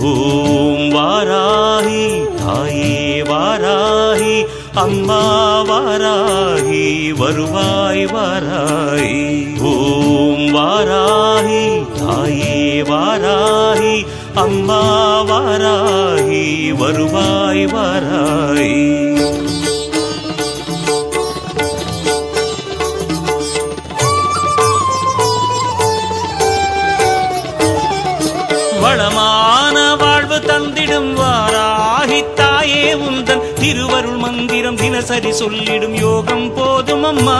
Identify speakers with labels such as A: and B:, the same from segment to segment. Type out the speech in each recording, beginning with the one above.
A: ஓம் வாராகி தாயே வாராகி அம்மா வாராகி வருவாய் வாராகி. ஓம் வாராகி தாயே வாராகி அம்மா வாராகி வருவாய் வாராகி. வளமா தந்திடும் வாராகி தாயே உந்தன் திருவருள் மந்திரம் தினசரி சொல்லிடும் யோகம் போதும் அம்மா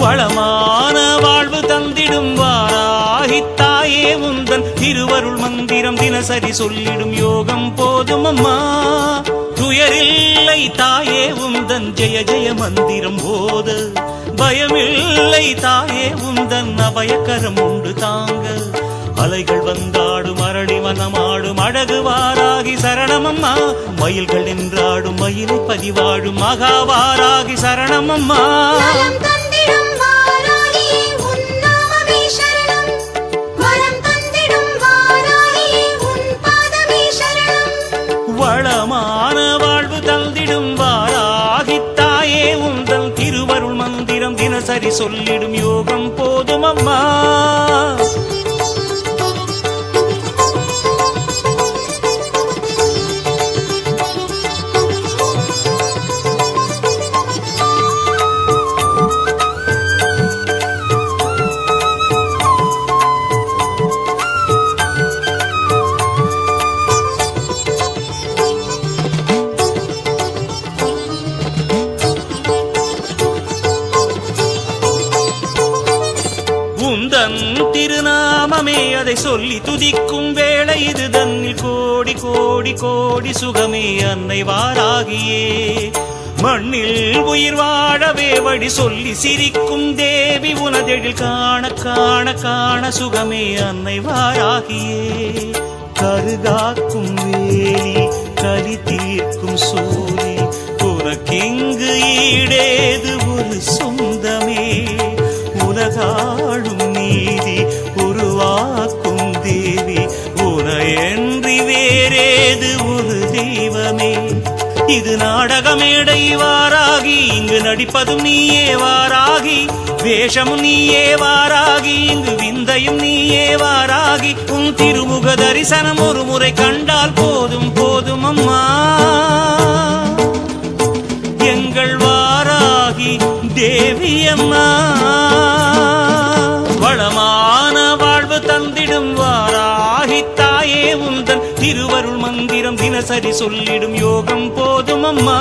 A: வளமான வாழ்வு தந்திடும் வாராகி தாயே உந்தன் திருவருள் மந்திரம் தினசரி சொல்லிடும் யோகம் போதும் அம்மா துயரில்லை தாயே உந்தன். ஜெய ஜெய மந்திரம் போத. பயமில்லை தாயே உந்தன் அபயக்கரம் உண்டு தாங்க. அலைகள் வந்தாடும் அரளி வனமாடும் அழகு வாராகி சரணமம்மா. மயில்கள் நின்றாடும் மயிலை பதிவாடும் மகாவாராகி சரணமம்மா. சரி சொல்லிடும் யோகம் போதும் அம்மா. திருநாமமே அதை சொல்லி துதிக்கும் வேளை இது தன்னில் கோடி கோடி கோடி சுகமே அன்னை வாராகியே. மண்ணில் உயிர் வாழவே வழி சொல்லி சிரிக்கும் தேவி உனதெழில் காண காண காண சுகமே அன்னை வாராகியே. கருகாக்கும் வேலி கலி தீர்க்கும் சூரி உனக்கிங்கு ஈடேது ஒரு சொந்தமே. உலகா உனையன்றி வேறேது ஒரு தெய்வமே. இது நாடகமேடை வாராகி இங்கு நடிப்பதும் நீயே வாராகி வேஷமும் நீயே வாராகி இங்கு விந்தையும் நீயே வாராகி உன் திருமுக தரிசனம் ஒரு முறை கண்டால் போதும் போதும் அம்மா. தினசரி சொல்லிடும் யோகம் போதும் அம்மா